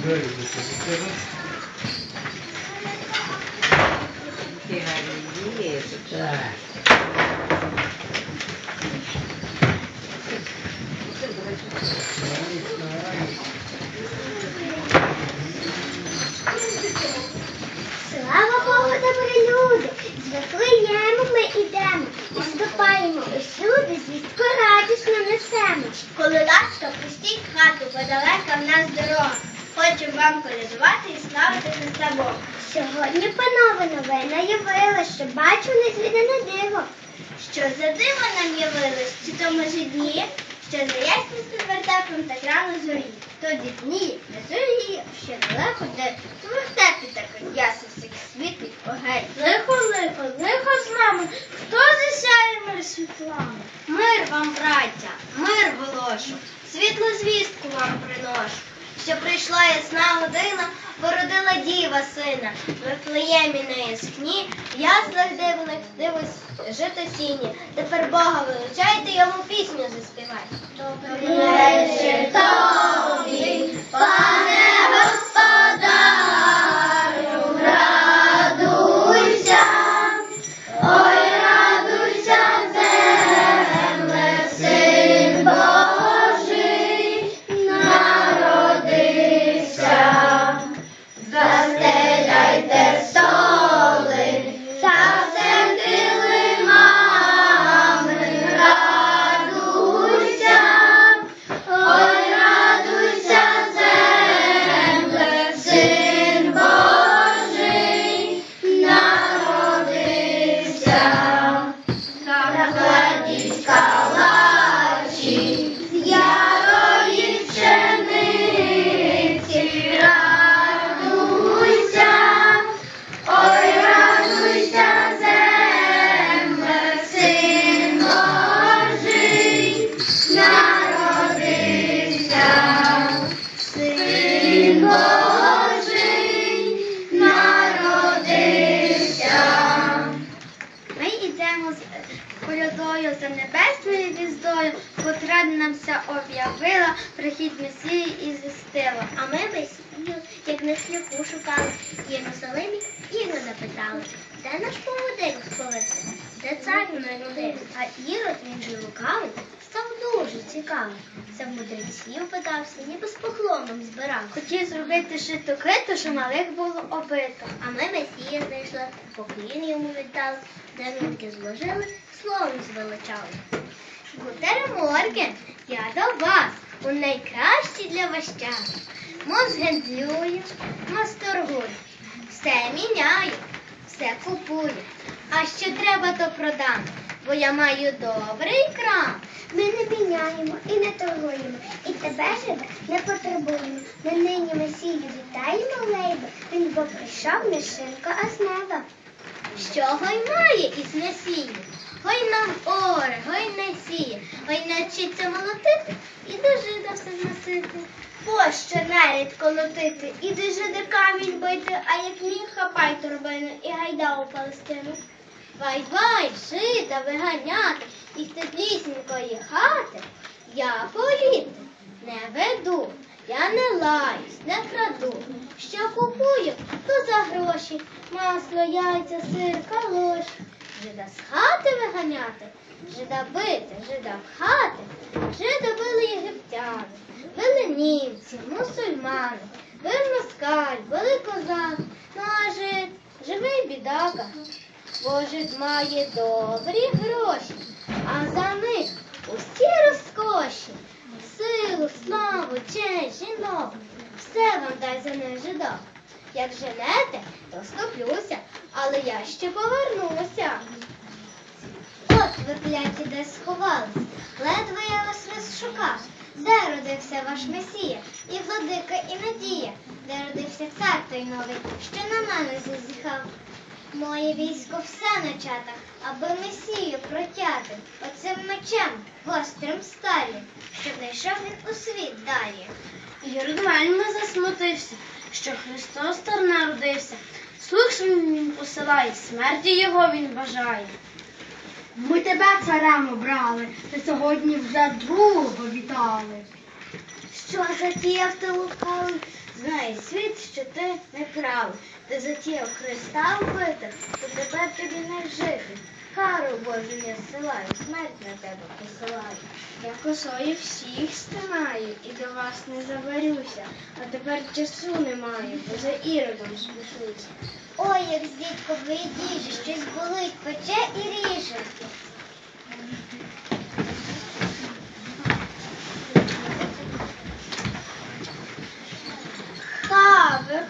Слава Богу, добрі люди! З ми ідемо і ступаємо усюди, звістку радісно несемо. Коли ласка, пустіть хату, бо далека в нас дорога. Хочемо вам колядувати і славити Христа Бога. Сьогодні, панове, новина явила, що бачу незвідане диво. Що за диво нам явилось, чи то може дні, що за ясністю вертепом так рано зорі. Тоді дні, не зорі, ще далеко, де в вертепі так ясно всіх світить огень. Лихо, лихо, лихо з нами, хто засяє мир світлами? Мир вам, браття, мир голошу, світлу звістку вам приношу. Що прийшла ясна година, породила діва сина, Вифлеємі на яскні, в яслах дивних дивись жито сіні. Тепер Бога величайте, йому пісню заспівайте. Добре, тобі, пане небесною віздою, котра нам вся об'явила, прихід Месії і звістила. А ми Месію, як на шляху шукали, Єрусалимі Ірода запитали, де наш поводик сховався, де цар народився. А Ірод, він же лукавий, став дуже цікавий. Це в мудреців питався, ніби з поклоном збирав. Хотів зробити шиту криту, що малих було обито. А ми Месія знайшли, поклін йому віддали, дарунки зложили, словом звеличали. Гутере Морген, я до вас у найкращий для вас час. Мов згендлюю, мов торгую, все міняю, все купую. А що треба, то продам, бо я маю добрий крам. Ми не міняємо і не торгуємо, і тебе живе не потребуємо. Ми нині Месію вітаємо лейбо, він бо прийшов не шинка, а з неба. Що гой має із насіння? Гой нам оре, гой не сіє, гой навчиться молотити і до жида все зносити. Пощо навіть колотити, і до жида камінь бити, а як міг хапай торбину і гайда у Палестину. Вай, вай, жида виганяти із теплісінької хати. Я політи не веду, я не лаюсь, не краду. Що купую, то за гроші. Масло, яйця, сир, калоші. Жида з хати виганяти, жида бити, жида пхати. Жида били єгиптяни, били німці, мусульмани, бив москаль, били козак, ну а жид, живий бідака. Бо жид має добрі гроші, а за них усі розкоші. Силу, славу, честь, жінок, все вам дай за них жидок. Як женете, то скоплюся, але я ще повернуся. От ви кляті десь сховались, ледве я вас розшукав. Де родився ваш Месія, і владика, і надія, де родився цар той новий, що на мене зазіхав. Моє військо все начата, аби Месію протяти оцим мечем гострим сталі, щоб знайшов він у світ далі. Ірод вельми засмутився, що Христос там народився. Слух своїм він посилає, смерті його він бажає. Ми тебе царем обрали, ти сьогодні вже другого вітали. Що затіяв ти лукавий? Знає світ, що ти не правий. Ти затіяв Христа вбити, то тепер тобі не жити. Кару Божу я зсилаю, смерть на тебе посилаю. Я косою всіх стинаю і до вас не заберюся, а тепер часу немає, бо за іродом спішуся. Ой, як з дідкової діжі, щось болить, пече і ріже.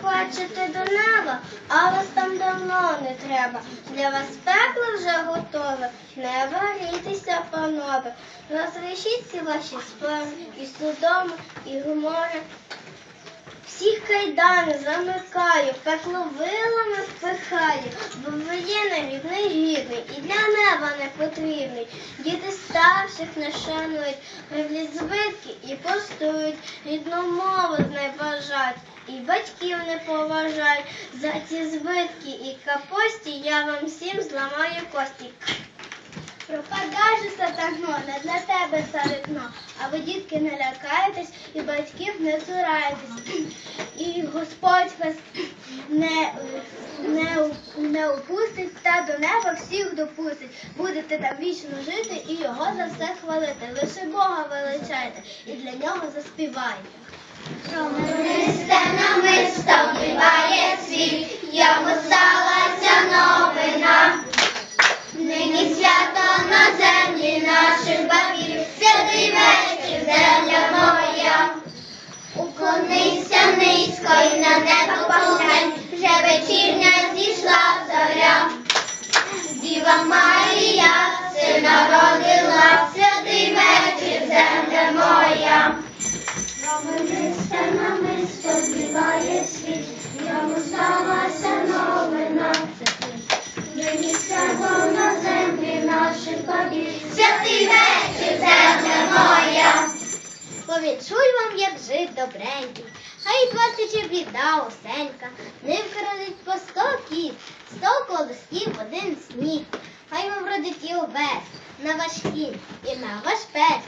Хочете до неба, а вас там давно не треба. Для вас пекло вже готове. Не варітеся, панове. Розрішіть ці ваші спори і судоми, і гумори. Всіх кайдани замикаю, пекло вилами впихаю, бо ви є навіть гідний і для неба не потрібний. Діти старших не шанують, роблять збитки і постують, рідну мову зневажають, і батьків не поважають. За ці збитки і капості я вам всім зламаю кості. Пропадай же сатано, не для тебе вікно, а ви, дітки, не лякаєтесь і батьків не цураєтесь. І Господь вас не, не, не опустить та до неба всіх допустить. Будете там вічно жити і його за все хвалити. Лише Бога величайте і для нього заспівайте. Христе намисто вбиває світ, йому сталася новина. Низько на небо поглянь, вже вечірня зійшла зоря. Діва Марія, сина родила, святий вечір, земля моя. Намисто, намисто збиває світ, йому сталася новина. Нині свято на землі наших бабів, святий вечір, земля моя. Повідчуй вам, як жить добренький, хай плачучи біда осенька, не вкрадуть по сто кіт, сто колосків один сніг. Хай вам родить і овес на ваш хід і на ваш пес,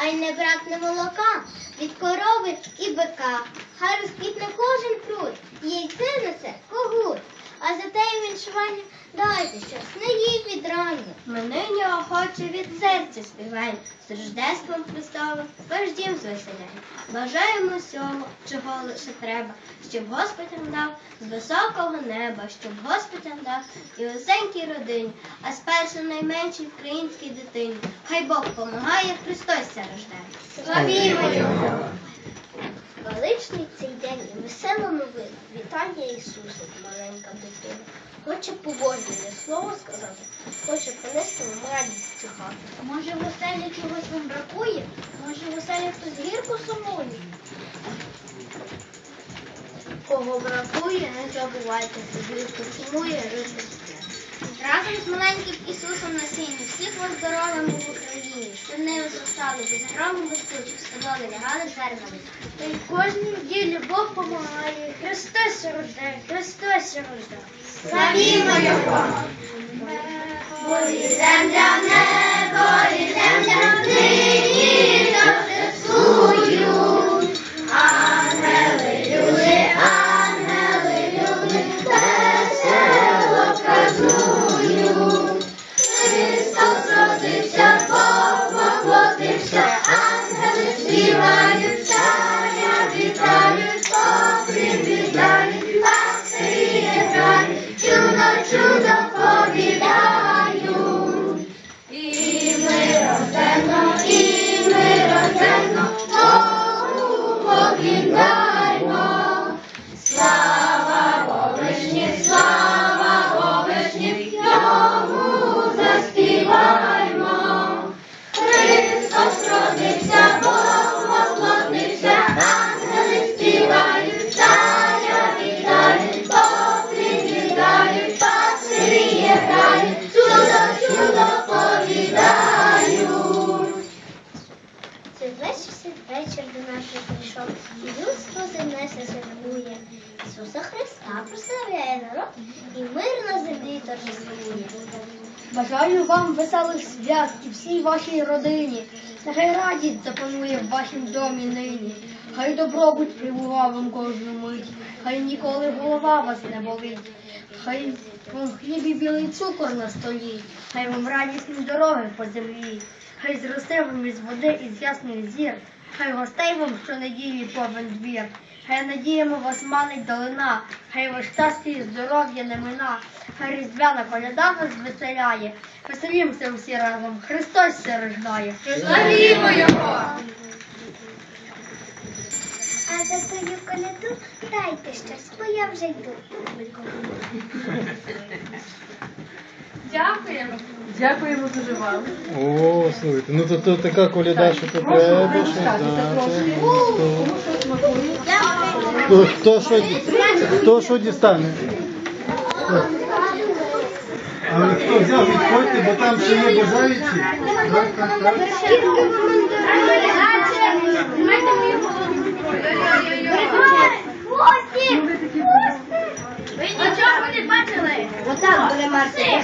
а й не братне молока від корови і бика. Хай розквітне кожен пруд, яйце несе когут, а за те й віншування дайте щось не їй від рання. Ми нині охоче від серця співаємо, з Рождеством Христовим ваш дім звеселяємо. Бажаємо всього, чого лише треба, щоб Господь нам дав з високого неба, щоб Господь нам дав і усенькій родині, а спершу найменшій українській дитині. Хай Бог помагає, Христос ся рождає. Славімо Його! Величний цей день і весела новина. Вітання Ісуса, маленька дитина. Хоче побожне слово сказати, хоче понести вам радість цю хату. Може, в оселі чогось вам бракує? Може, в оселі хтось гірко сумує? Кого бракує, не забувайте, собі хто сумує, рити Разом з маленьким Ісусом на сині, всіх вас здоровим в Україні, щоб не зростали, без грому, без тучок, стодоли лягали зернами. Та й кожній ділі Бог помагає, Христос рождає, Христос рождає. Славімо Його! Бо і земля, небо, і земля нині Бажаю вам веселих свят і всій вашій родині. Нехай радість запанує в вашім домі нині. Хай добробут прибував вам кожну мить, хай ніколи голова вас не болить, хай вам хлібі білий цукор на столі, хай вам радісні дороги по землі, хай зросте вам із води із ясних зір, хай гостей вам щонеділі повен двір, хай надіємо вас манить долина, хай ваш щастя і здоров'я не мина, хай різдвяна коляда вас веселяє, веселімося всі разом, Христос се рождає. Славімо Його! А за твою коляду дайте щось, бо я вже йду. Дякуємо. Дякуємо дуже вам. О, слухайте, ну то, то така коляда, що то треба щось дати. Хто, хто, що, ді- хто що дістане? Хто? Але хто взяв, відходьте, бо там ще є бажаючі. Так, так, так. А чого не бачили? Отак буде Марсик.